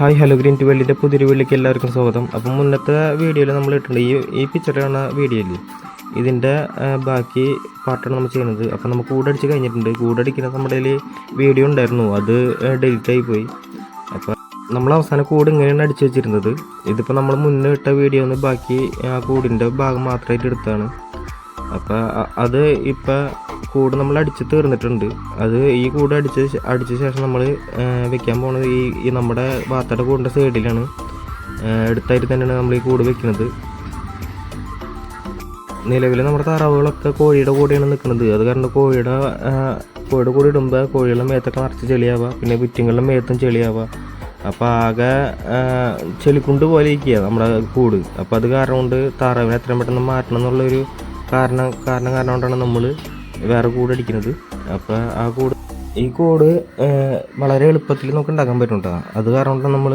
Hi hello green to വേൾഡിന്റെ പുതിയൊരു വീട്ടിലേക്ക് എല്ലാവർക്കും സ്വാഗതം. അപ്പം മുന്നത്തെ വീഡിയോയിൽ നമ്മൾ ഇട്ടിട്ടുണ്ട് ഈ ഈ പിക്ചറാണ് വീഡിയോയിൽ ഇതിന്റെ ബാക്കി പാർട്ടാണ് നമ്മൾ ചെയ്യുന്നത്. അപ്പം നമുക്ക് കൂടടിച്ച് കഴിഞ്ഞിട്ടുണ്ട്. കൂടടിക്കുന്ന നമ്മുടെ വീഡിയോ ഉണ്ടായിരുന്നു. അത് ഡിലീറ്റ് ആയി പോയി. അപ്പം നമ്മൾ അവസാനം കൂട് ഇങ്ങനെയാണ് അടിച്ച് വെച്ചിരുന്നത്. ഇതിപ്പോൾ നമ്മൾ മുന്നേ ഇട്ട വീഡിയോ ഒന്ന് ബാക്കി ആ കൂടിന്റെ ഭാഗം മാത്രമായിട്ട് എടുത്താണ് അപ്പോൾ അത് ഇപ്പൊ കൂട് നമ്മൾ അടിച്ച് തീർന്നിട്ടുണ്ട്. അത് ഈ കൂട് അടിച്ച് അടിച്ച ശേഷം നമ്മൾ വെക്കാൻ പോണത് ഈ ഈ നമ്മുടെ വാത്തയുടെ കൂടിന്റെ സൈഡിലാണ്. എടുത്തായിട്ട് തന്നെയാണ് നമ്മൾ ഈ കൂട് വെക്കുന്നത് നിലവിൽ നമ്മുടെ താറാവുകളൊക്കെ കോഴിയുടെ കൂടെയാണ് നിൽക്കുന്നത് അത് കാരണം കോഴിയുടെ കോഴിയുടെ കൂടെ ഇടുമ്പോൾ കോഴികളുടെ മേത്തൊക്കെ നിറച്ച് ചെളിയാവുക പിന്നെ വിറ്റിങ്ങളുടെ മേത്തും ചെളിയാവുക അപ്പോൾ ആകെ ചെളിക്കുണ്ട് പോലെ ഇരിക്കുക നമ്മുടെ കൂട്. അപ്പോൾ അത് കാരണം കൊണ്ട് താറാവിനെ എത്രയും പെട്ടെന്ന് മാറ്റണം എന്നുള്ളൊരു കാരണം കാരണം കാരണം കൊണ്ടാണ് നമ്മൾ വേറെ കൂട് അടിക്കുന്നത്. അപ്പോൾ ആ കൂട് ഈ കൂട് വളരെ എളുപ്പത്തിൽ നമുക്ക് ഉണ്ടാക്കാൻ പറ്റും കേട്ടോ അത് കാരണം കൊണ്ടാണ് നമ്മൾ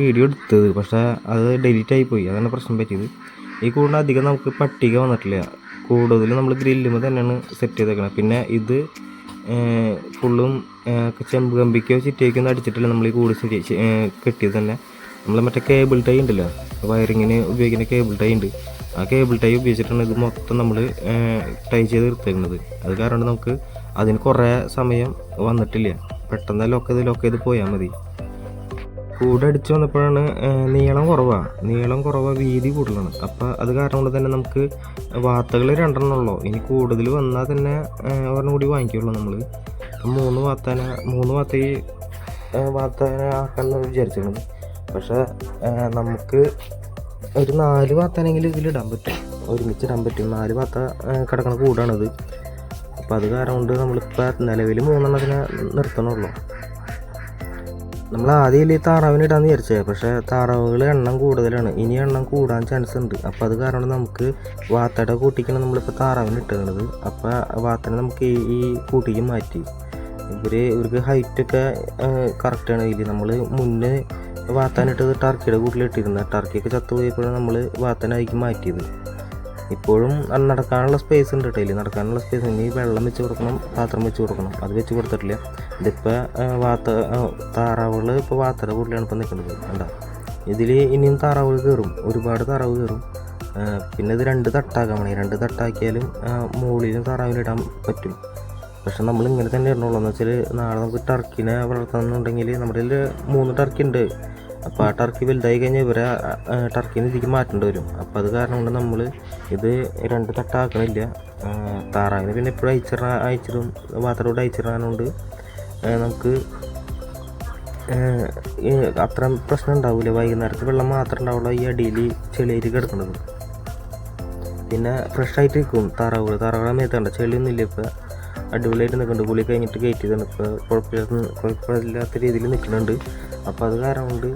വീഡിയോ എടുത്തത്. പക്ഷേ അത് ഡിലീറ്റ് ആയിപ്പോയി. പോയി അതാണ് പ്രശ്നം പറ്റിയത്. ഈ കൂടിന് അധികം നമുക്ക് പട്ടിക വന്നിട്ടില്ല. കൂടുതൽ നമ്മൾ ഗ്രില്ലുമ്പോൾ തന്നെയാണ് സെറ്റ് ചെയ്തേക്കുന്നത് പിന്നെ ഇത് ഫുള്ളും ചെമ്പ് കമ്പിക്കോ ചിറ്റയ്ക്കോ ഒന്നും അടിച്ചിട്ടില്ല നമ്മൾ ഈ കൂട് കെട്ടിയത് തന്നെ. നമ്മൾ മറ്റേ കേബിൾ ടൈ ഉണ്ടല്ലോ വയറിങ്ങിന് ഉപയോഗിക്കുന്ന കേബിൾ ടൈ ഉണ്ട്. ആ കേബിൾ ടൈ ഉപയോഗിച്ചിട്ടാണ് ഇത് മൊത്തം നമ്മൾ ടൈ ചെയ്ത് എടുത്തേക്കുന്നത് അത് കാരണം നമുക്ക് അതിന് കുറേ സമയം വന്നിട്ടില്ല. പെട്ടെന്ന് ലോക്ക് ചെയ്ത് ലോക്ക് ചെയ്ത് പോയാൽ മതി. കൂടെ അടിച്ചു വന്നപ്പോഴാണ് നീളം കുറവാണ് നീളം കുറവാണ് വീതി കൂടുതലാണ്. അപ്പോൾ അത് കാരണം കൊണ്ട് തന്നെ നമുക്ക് വാത്തകൾ രണ്ടെണ്ണം ഉള്ളൂ? ഇനി കൂടുതൽ വന്നാൽ തന്നെ ഒരെണ്ണം കൂടി വാങ്ങിക്കുള്ളൂ നമ്മൾ മൂന്ന് വാത്താന മൂന്ന് വാത്തയെ വാത്താന ആക്കാമെന്ന് വിചാരിച്ചിരുന്നത് പക്ഷേ നമുക്ക് ഒരു നാല് വാത്താനെങ്കിലും ഇതിലിടാൻ പറ്റും. ഒരുമിച്ച് ഇടാൻ പറ്റും. നാല് ഏഹ്, കിടക്കണ കൂടാണിത്. അപ്പോൾ അത് കാരണം കൊണ്ട് നമ്മളിപ്പോൾ നിലവിൽ മൂന്നെണ്ണത്തിനെ നിർത്തണുള്ളൂ. നമ്മൾ ആദ്യം ഈ താറാവിന് ഇടാന്ന് വിചാരിച്ചത് പക്ഷേ താറാവുകൾ എണ്ണം കൂടുതലാണ്. ഇനി എണ്ണം കൂടാൻ ചാൻസ് ഉണ്ട്. അപ്പോൾ അത് കാരണം നമുക്ക് വാത്തയുടെ കൂട്ടിക്കാണ് നമ്മളിപ്പോൾ താറാവിന് ഇട്ടുന്നത് അപ്പോൾ വാത്തനെ നമുക്ക് ഈ ഈ കൂട്ടിക്ക് മാറ്റി. ഇവർ ഇവർക്ക് ഹൈറ്റൊക്കെ കറക്റ്റാണ് ഇതിൽ നമ്മൾ മുന്നേ വാത്താനിട്ടത് ടർക്കിയുടെ കൂട്ടിലിട്ടിരുന്നത് ടർക്കിയൊക്കെ ചത്തുപോയപ്പോഴാണ് നമ്മൾ വാത്തനായിരിക്കും മാറ്റിയത്. ഇപ്പോഴും നടക്കാനുള്ള സ്പേസ് ഉണ്ട് കേട്ടോ നടക്കാനുള്ള സ്പേസ് ഇനി വെള്ളം വെച്ച് കൊടുക്കണം പാത്രം വെച്ച് കൊടുക്കണം. അത് വെച്ച് കൊടുത്തിട്ടില്ല. ഇതിപ്പോൾ വാത്ത താറാവുകൾ ഇപ്പോൾ വാത്തയുടെ കൂട്ടിലാണ് ഇപ്പോൾ നിൽക്കുന്നത് കണ്ട? ഇതിൽ ഇനിയും താറാവുകൾ കയറും ഒരുപാട് താറാവ് കയറും പിന്നെ ഇത് രണ്ട് തട്ടാക്കാൻ വേണം രണ്ട് തട്ടാക്കിയാലും മുകളിലും താറാവിനിടാൻ പറ്റും. പക്ഷെ നമ്മൾ ഇങ്ങനെ തന്നെ ഇടണുള്ളൂ. എന്ന് വെച്ചാൽ നാളെ നമുക്ക് ടർക്കിനെ വളർത്തണമെന്നുണ്ടെങ്കിൽ നമ്മുടെ മൂന്ന് ടർക്കി ഉണ്ട്. അപ്പോൾ ആ ടർക്കി വലുതായി കഴിഞ്ഞാൽ ഇവരെ ആ, ടർക്കിനെ ഇതിലേക്ക് മാറ്റേണ്ടി വരും. അപ്പോൾ അത് കാരണം കൊണ്ട് നമ്മൾ ഇത് രണ്ട് തട്ടാക്കണില്ല. താറാവിന് പിന്നെ എപ്പോഴും അയച്ചിട അയച്ചിടും. വാത്തറോട് അയച്ചിടാനുണ്ട്. നമുക്ക് അത്ര പ്രശ്നം ഉണ്ടാവില്ല വൈകുന്നേരത്ത് വെള്ളം മാത്രമേ ഉണ്ടാവുള്ളൂ ഈ അടിയിൽ ചെളിയായിട്ട് കിടക്കുന്നത് പിന്നെ ഫ്രഷ് ആയിട്ട് നിൽക്കും താറാവുകൾ താറാവുകളെ മേത്തണ്ട ചെളിയൊന്നും ഇല്ല ഇപ്പോൾ അടിപൊളിയായിട്ട് നിൽക്കുന്നുണ്ട്. കുളി കഴിഞ്ഞിട്ട് കയറ്റി ഇപ്പോൾ കുഴപ്പമില്ലാത്ത കുഴപ്പമില്ലാത്ത രീതിയിൽ നിൽക്കുന്നുണ്ട്. അപ്പോൾ അത് കാരണം കൊണ്ട്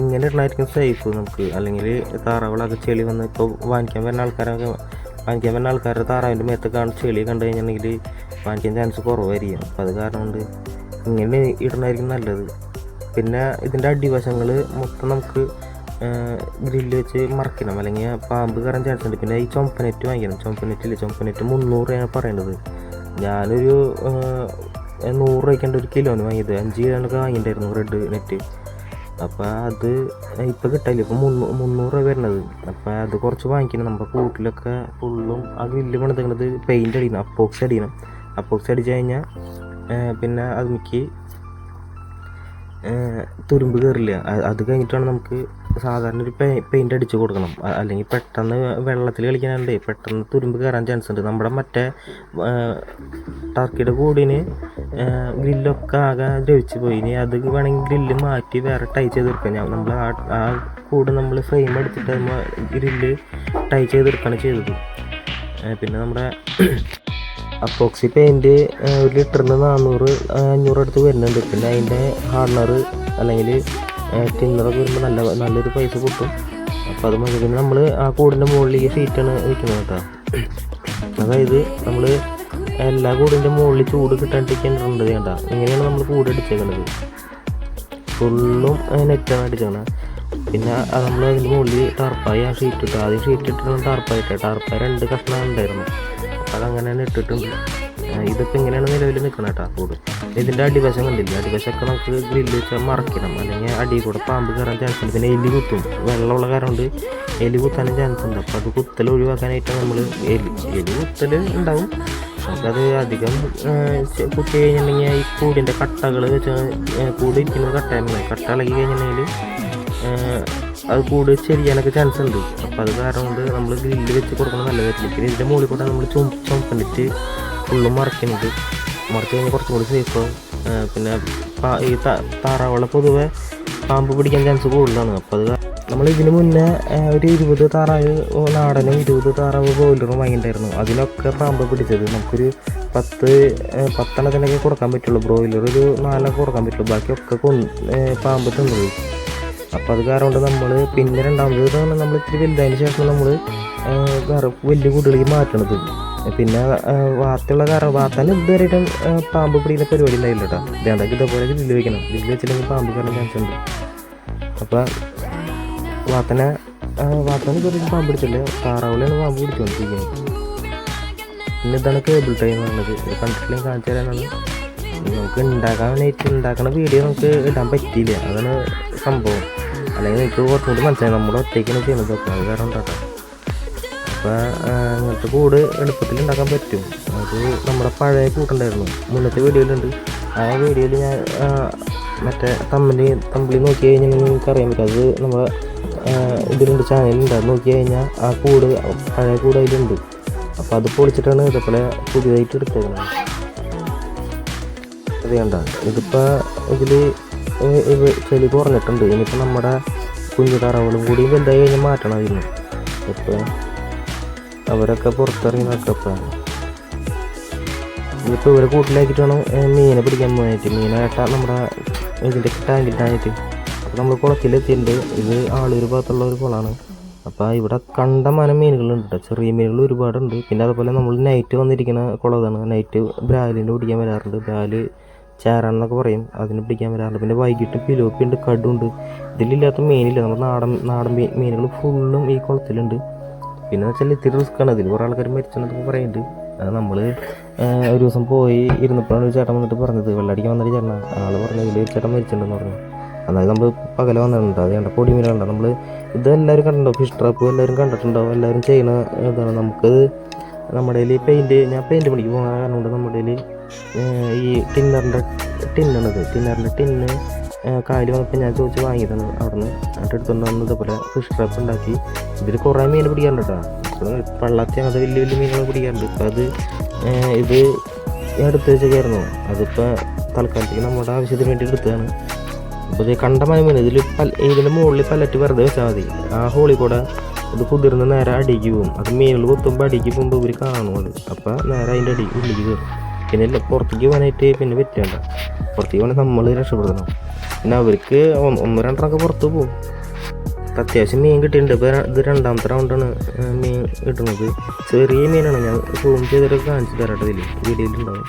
ഇങ്ങനെ ഇടണമായിരിക്കും സേഫ് നമുക്ക്. അല്ലെങ്കിൽ താറാവുകളൊക്കെ ചെളി വന്ന് ഇപ്പോൾ വാങ്ങിക്കാൻ വരുന്ന ആൾക്കാരൊക്കെ വാങ്ങിക്കാൻ വരുന്ന ആൾക്കാരുടെ താറാവിന്റെ മേത്ത് കാണും ചെളി കണ്ടു കഴിഞ്ഞിട്ടുണ്ടെങ്കിൽ വാങ്ങിക്കാൻ ചാൻസ് കുറവായിരിക്കും. അപ്പോൾ അത് കാരണം കൊണ്ട് ഇങ്ങനെ ഇടണമായിരിക്കും നല്ലത്. പിന്നെ ഇതിന്റെ അടിവശങ്ങൾ മൊത്തം നമുക്ക് ഗ്രില്ല് വെച്ച് മറക്കണം. അല്ലെങ്കിൽ പാമ്പ് കയറാൻ ചാൻസ് ഉണ്ട്. പിന്നെ ഈ ചുമപ്പനെറ്റ് വാങ്ങിക്കണം. ചുമപ്പനെറ്റില്ല ചുമപ്പനെറ്റ് മുന്നൂറ് രൂപയാണ് പറയേണ്ടത്. ഞാനൊരു നൂറ് രൂപയ്ക്കാണ്ട് ഒരു കിലോന് വാങ്ങിയത്. അഞ്ച് കിലോനൊക്കെ വാങ്ങിയിട്ടുണ്ടായിരുന്നു റെഡ് നെറ്റ് അപ്പോൾ അത് ഇപ്പോൾ കിട്ടില്ല ഇപ്പോൾ മുന്നൂ മുന്നൂറ് രൂപ വരുന്നത് അപ്പോൾ അത് കുറച്ച് വാങ്ങിക്കണം. നമ്മുടെ കൂട്ടിലൊക്കെ ഫുള്ളും ആ ഗ്രില്ല് പണിതുന്നത് പെയിന്റ് അടിക്കണം. അപ്പോക്സ് അടിക്കണം. അപ്പോക്സ് അടിച്ച് കഴിഞ്ഞാൽ പിന്നെ അത് അതിലേക്ക് തുരുമ്പ് കയറില്ല അത് കഴിഞ്ഞിട്ടാണ് നമുക്ക് സാധാരണ ഒരു പെയിന്റ് അടിച്ച് കൊടുക്കണം. അല്ലെങ്കിൽ പെട്ടെന്ന് വെള്ളത്തിൽ കളിക്കാനുണ്ട് പെട്ടെന്ന് തുരുമ്പ് കയറാൻ ചാൻസ് ഉണ്ട്. നമ്മുടെ മറ്റേ ടർക്കിയുടെ കൂടിന് ഗ്രില്ലൊക്കെ ആകെ ദ്രവിച്ച് പോയി. ഇനി അത് വേണമെങ്കിൽ ഗ്രില്ല് മാറ്റി വേറെ ടൈ ചെയ്ത് എടുക്കാം ഞാൻ നമ്മൾ ആ ആ കൂട് നമ്മൾ ഫ്രെയിം എടുത്തിട്ട് ഗ്രില്ല് ടൈ ചെയ്തെടുക്കുകയാണ് ചെയ്തത്. പിന്നെ നമ്മുടെ അപ്പോക്സി പെയിന്റ് ഒരു ലിറ്ററിന് നാനൂറ് അഞ്ഞൂറ് അടുത്ത് വരുന്നുണ്ട്. പിന്നെ അതിന്റെ ഹാർണർ അല്ലെങ്കിൽ ടിന്നറൊക്കെ വരുമ്പോൾ നല്ല നല്ലൊരു പൈസ കിട്ടും. അപ്പോൾ അത് മതി. പിന്നെ നമ്മൾ ആ കൂടിന്റെ മുകളിലേക്ക് സീറ്റാണ് വയ്ക്കുന്നത് കേട്ടോ. അതായത് നമ്മൾ എല്ലാ കൂടിന്റെ മുകളിൽ ചൂട് കിട്ടാണ്ടിരിക്കേണ്ടത് വേണ്ട ഇങ്ങനെയാണ് നമ്മൾ കൂട് അടിച്ചേക്കുന്നത് ഫുള്ളും നെറ്റാണ് അടിച്ചേക്കണത് പിന്നെ നമ്മൾ അതിന്റെ മുകളിൽ ടാർപ്പായി ആ ഷീറ്റ് ഇട്ടു. ആദ്യം ഷീറ്റ് ഇട്ടിട്ടാണ് ടാർപ്പായിട്ട് ടാർപ്പായ രണ്ട് കഷ്ണം ഉണ്ടായിരുന്നു. അതങ്ങനെ തന്നെ ഇട്ടിട്ടുണ്ട് ഇതൊക്കെ ഇങ്ങനെയാണ് നിലവിൽ നിൽക്കണം കേട്ടോ കൂട്. ഇതിന്റെ അടിവശം കണ്ടില്ല? അടിവശമൊക്കെ നമുക്ക് ഗ്രില്ല് വെച്ചാൽ മറക്കണം. അല്ലെങ്കിൽ അടി കൂടെ പാമ്പ് കയറാൻ ചാൻസ് ഉണ്ട്. പിന്നെ എലി കുത്തും. വെള്ളമുള്ള കാരണം കൊണ്ട് എലി കുത്താനും ചാൻസ് ഉണ്ട്. അപ്പോൾ അത് കുത്തൽ ഒഴിവാക്കാനായിട്ട് നമ്മൾ എലി എലി കുത്തൽ ഉണ്ടാവും. നമുക്കത് അധികം കുത്തി കഴിഞ്ഞിട്ടുണ്ടെങ്കിൽ ഈ കൂടിന്റെ കട്ടകൾ വെച്ച് കൂടി ഇരിക്കുന്ന കട്ടയാണ് കട്ട ഇളകി കഴിഞ്ഞിട്ടുണ്ടെങ്കിൽ അത് കൂടുതൽ ചെരിയാനൊക്കെ ചാൻസ് ഉണ്ട്. അപ്പോൾ അത് കാരണം കൊണ്ട് നമ്മൾ ഗ്രില്ല് വെച്ച് കൊടുക്കണം നല്ലതായിരിക്കും പിന്നെ ഇതിന്റെ മുകളിൽ കൂടെ നമ്മൾ ചും ചുമക്കണ്ടിട്ട് ഫുള്ളും മറക്കുന്നുണ്ട് മറച്ച് കഴിഞ്ഞാൽ കുറച്ചും കൂടി സേഫ് ആവും. പിന്നെ ഈ ത- താറാവുകളെ പൊതുവെ പാമ്പ് പിടിക്കാൻ ചാൻസ് കൂടുതലാണ്. അപ്പോൾ അത് നമ്മൾ ഇതിന് മുന്നേ ഒരു ഇരുപത് താറാവ് നാടനും ഇരുപത് താറാവ് ബോയിലറും വാങ്ങിയിട്ടുണ്ടായിരുന്നു. അതിനൊക്കെ പാമ്പ് പിടിച്ചത്. നമുക്കൊരു പത്ത് പത്തെണ്ണത്തിനൊക്കെ കൊടുക്കാൻ പറ്റുള്ളൂ. ബ്രോയിലർ ഒരു നാലൊക്കെ കൊടുക്കാൻ പറ്റുള്ളൂ. ബാക്കിയൊക്കെ കൊ പാമ്പ് തിന്നത്. അപ്പോൾ അത് കാരണം കൊണ്ട് നമ്മൾ പിന്നെ രണ്ടാമത് പറഞ്ഞാൽ നമ്മൾ ഇത്തിരി വലുതായതിന് ശേഷം നമ്മൾ വേറെ വലിയ കുട്ടികളിലേക്ക് മാറ്റണത്. പിന്നെ വാർത്തയുള്ള കാരണം വാർത്താൻ ഇതുവരെയായിട്ടും പാമ്പ് പിടിക്കുന്ന പരിപാടി ഉണ്ടായില്ല കേട്ടോ വേണ്ടെങ്കിൽ ഇതേപോലെ ഗ്രില്ല് വെക്കണം. ഗ്രില്ല് വെച്ചില്ലെങ്കിൽ പാമ്പ് കയറാൻ ചാൻസ് ഉണ്ട്. അപ്പോൾ വാത്തനെ വാത്തനെ ഇതുവരെ പാമ്പ് പിടിച്ചില്ല. താറാവിലാണ് പാമ്പ് പിടിച്ചുകൊണ്ടിരിക്കുന്നത് പിന്നെ ഇതാണ് കേബിൾ ടൈം എന്നുള്ളത് ഇത് കണ്ടിട്ടില്ലെങ്കിൽ കാണിച്ചു തരാനാണ്. നമുക്ക് ഉണ്ടാക്കാനായിട്ട് ഉണ്ടാക്കുന്ന വീഡിയോ നമുക്ക് ഇടാൻ പറ്റിയില്ല. അതാണ് സംഭവം. അല്ലെങ്കിൽ എനിക്ക് കുറച്ചും കൂടി മനസ്സിലായി ഒറ്റയ്ക്കാണ് ചെയ്യുന്നത്. അപ്പോൾ അത് കാരണം ഉണ്ടാക്കാം അപ്പോൾ അങ്ങനത്തെ കൂട് എളുപ്പത്തിൽ ഉണ്ടാക്കാൻ പറ്റും. അത് നമ്മുടെ പഴയ കൂട്ടുണ്ടായിരുന്നു. മുന്നത്തെ വീഡിയോയിലുണ്ട്. ആ വീഡിയോയിൽ ഞാൻ മറ്റേ തമ്മിൽ തമ്മിൽ നോക്കി കഴിഞ്ഞാൽ നിങ്ങൾക്ക് അറിയാൻ പറ്റും. അത് നമ്മുടെ ഇതിലുണ്ട് ചാനലുണ്ട് അത് നോക്കി കഴിഞ്ഞാൽ ആ കൂട് പഴയ കൂട് അതിലുണ്ട്. അപ്പോൾ അത് പൊളിച്ചിട്ടാണ് ഇതേപോലെ പുതിയതായിട്ട് എടുത്തേക്കുന്നത്. അത് ഇതിപ്പോൾ ഇതിൽ ചെളി കുറഞ്ഞിട്ടുണ്ട്. ഇനിയിപ്പോൾ നമ്മുടെ കുഞ്ഞു താറാവുകളും കൂടി വലുതായി കഴിഞ്ഞാൽ മാറ്റണം അതിന്. ഇപ്പോൾ അവരൊക്കെ പുറത്തിറങ്ങി നടക്കപ്പോൾ ഇനിയിപ്പോൾ ഇവരെ കൂട്ടിലാക്കിയിട്ട് വേണം മീനെ പിടിക്കാൻ പോകാനായിട്ട്. മീനായിട്ടാ നമ്മുടെ ഇതിന്റെ ടാങ്കിട്ടാനായിട്ട് അപ്പോൾ നമ്മൾ കുളത്തിലെത്തിയിട്ടുണ്ട്. ഇത് ആളൊരു ഭാഗത്തുള്ള ഒരു കുളമാണ് അപ്പോൾ ഇവിടെ കണ്ടമാനം മീനുകളുണ്ട് ചെറിയ മീനുകൾ ഒരുപാടുണ്ട്. പിന്നെ അതുപോലെ നമ്മൾ നൈറ്റ് വന്നിരിക്കുന്ന കുളതാണ് നൈറ്റ് ബ്രാലിന്റെ പിടിക്കാൻ വരാറുണ്ട്. ബ്രാൽ ചേരാണെന്നൊക്കെ പറയും. അതിന് പിടിക്കാൻ വരാറുണ്ട് പിന്നെ വൈകിട്ട് പിലോപ്പി ഉണ്ട് കടുണ്ട് ഇതിലില്ലാത്ത മീനില്ല. നമ്മുടെ നാടൻ നാടൻ മീൻ മീനുകൾ ഫുള്ളും ഈ കുളത്തിലുണ്ട്. പിന്നെ വെച്ചാൽ ഇത്തിരി റിസ്ക് ആണ്. ഇതിൽ കുറേ ആൾക്കാർ മരിച്ചെന്നൊക്കെ പറയുന്നുണ്ട് അത് നമ്മൾ ഒരു ദിവസം പോയി ഇരുന്നപ്പോഴാണ് ഒരു ചേട്ടൻ വന്നിട്ട് പറഞ്ഞത്. വെള്ളടിക്കാൻ വന്നിട്ട് ചേട്ടൻ ആൾ പറഞ്ഞു ഇതിൽ ഒരു ചേട്ടൻ മരിച്ചിട്ടുണ്ടെന്ന് പറഞ്ഞു. അതായത് നമ്മൾ പകല വന്നിട്ടുണ്ട്. അത് കണ്ട പൊടി മീനുണ്ട് നമ്മൾ ഇത് എല്ലാവരും കണ്ടിട്ടുണ്ടോ? ഫിഷ് ട്രാപ്പ് എല്ലാവരും കണ്ടിട്ടുണ്ടാവും എല്ലാവരും ചെയ്യുന്ന ഇതാണ്. നമുക്കത് നമ്മുടെ കയ്യിൽ പെയിന്റ് ഞാൻ പെയിന്റ് പണിക്ക് പോകാൻ കാരണം കൊണ്ട് നമ്മുടെ കയ്യിൽ ഈ ടിന്നറിന്റെ ടിന്നാണിത്. ടിന്നറിന്റെ ടിന്ന് കാൽ വന്നപ്പോൾ ഞാൻ ചോദിച്ച് വാങ്ങിയതാണ് അവിടെ നിന്ന് എന്നിട്ട് എടുത്തുകൊണ്ട് വന്ന് ഇതേപോലെ ഫിഷ് ട്രാപ്പ് ഉണ്ടാക്കി. ഇതിൽ കുറേ മീൻ പിടിക്കാറുണ്ട് കേട്ടോ പള്ളത്തി അങ്ങനത്തെ വലിയ വലിയ മീനുകൾ പിടിക്കാറുണ്ട്. ഇപ്പം അത് ഇത് ഞാൻ എടുത്ത് വെച്ചേക്കായിരുന്നു. അതിപ്പോൾ തൽക്കാലത്തേക്ക് നമ്മുടെ ആവശ്യത്തിന് വേണ്ടി എടുത്തതാണ്. അപ്പോൾ ഇത് കണ്ടമായ മീൻ. ഇതിൽ പല ഇതിന്റെ മുകളിൽ പല്ലറ്റ് വെറുതെ വെച്ചാൽ മതി. ആ ഹോളി കൂടെ ഇത് കുതിർന്ന് നേരെ അടിക്ക്. പോകും അത് മീനുകൾ കുത്തുമ്പോൾ അടിക്ക് പോകുമ്പോൾ ഇവർ കാണും അത്. അപ്പോൾ നേരെ അതിന്റെ അടി ഉള്ളിലേക്ക് കയറും പിന്നെ പുറത്തേക്ക് പോകാനായിട്ട് പിന്നെ പറ്റണ്ട പുറത്തേക്ക് പോകണമെങ്കിൽ നമ്മൾ രക്ഷപ്പെടുത്തണം. പിന്നെ അവർക്ക് ഒന്ന് രണ്ടൊക്കെ പുറത്ത് പോകും. അത്യാവശ്യം മീൻ കിട്ടിയിട്ടുണ്ട്. ഇപ്പോൾ ഇത് രണ്ടാമത്തെ റൗണ്ടാണ് മീൻ കിട്ടുന്നത്. ചെറിയ മീനാണ്. ഞാൻ സൂം ചെയ്തിട്ട് കാണിച്ചു തരാട്ടതില്ലേ വീഡിയോയിലുണ്ടാവും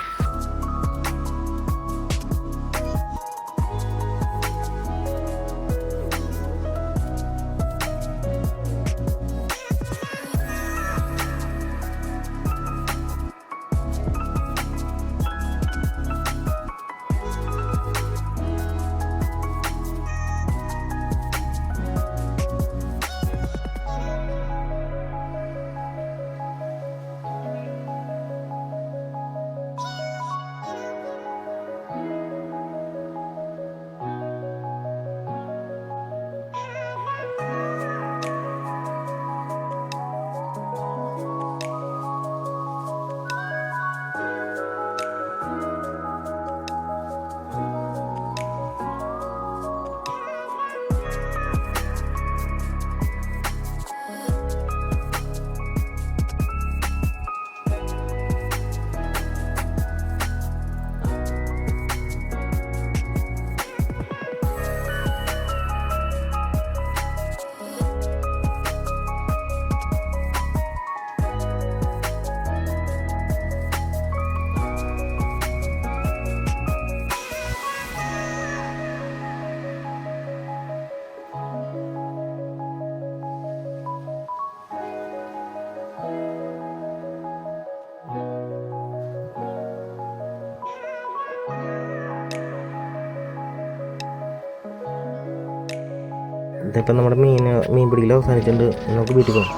ഇതിപ്പോൾ നമ്മുടെ മീൻ മീൻ പിടിക്കൽ അവസാനിച്ചിട്ടുണ്ട്. നമുക്ക് വീട്ടിൽ പോകാം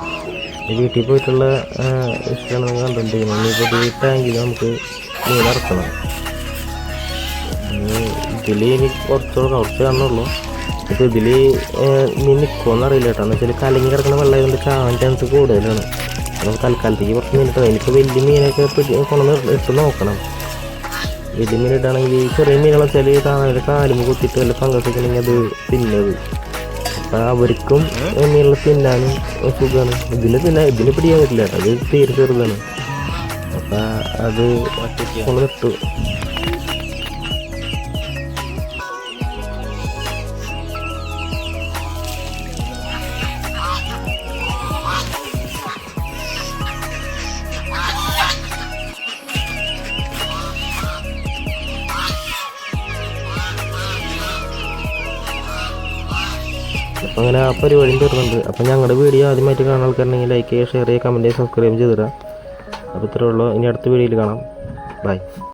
വീട്ടിൽ പോയിട്ടുള്ള ഇഷ്ടമാണ് നിങ്ങൾ കണ്ടുകൊണ്ടിരിക്കുന്നത് ഇനിയിപ്പോൾ വീട്ടാണെങ്കിൽ നമുക്ക് മീൻ ഇറക്കണം ഇതിൽ ഇനി കുറച്ച് കുറച്ച് കാണുള്ളൂ ഇപ്പോൾ ഇതിൽ മീൻ നിൽക്കുമെന്ന് അറിയില്ല കേട്ടോ. എന്ന് വെച്ചാൽ കലങ്ങി കിടക്കുന്ന വെള്ളമായതുകൊണ്ട് ചാവാൻ ചാൻസ് കൂടുതലാണ്. നമുക്ക് തൽക്കാലത്തേക്ക് കുറച്ച് മീൻ ഇട്ടത് എനിക്ക് വലിയ മീനൊക്കെ കൊണ്ടുവന്ന് ഇട്ട് നോക്കണം. വലിയ മീൻ ഇട്ടാണെങ്കിൽ ചെറിയ മീനുകളെ വെച്ചാൽ കാണാൻ കാലും കുത്തിയിട്ട് വല്ല പങ്കെടുത്തിട്ടുണ്ടെങ്കിൽ അത് തിന്നത് അപ്പം അവർക്കും മീനുകൾ തിന്നാനും സുഖമാണ് ഇതിന് തിന്നാ ഇതിന് പിടിക്കാൻ പറ്റില്ല. അത് തീരെ ചെറുതാണ്. അപ്പം അത് കൊണ്ട് അങ്ങനെ ആ പരിപാടിയും തീർന്നുണ്ട് അപ്പം ഞങ്ങളുടെ വീഡിയോ ആദ്യമായിട്ട് കാണാൻ ആൾക്കാരുണ്ടെങ്കിൽ ലൈക്ക് ചെയ്യുക ഷെയർ ചെയ്യുക കമന്റ് ചെയ്യുക സബ്സ്ക്രൈബ് ചെയ്തിടുക. അപ്പോൾ ഇത്രേ ഉള്ളൂ. ഇനി അടുത്ത വീഡിയോയിൽ കാണാം. ബൈ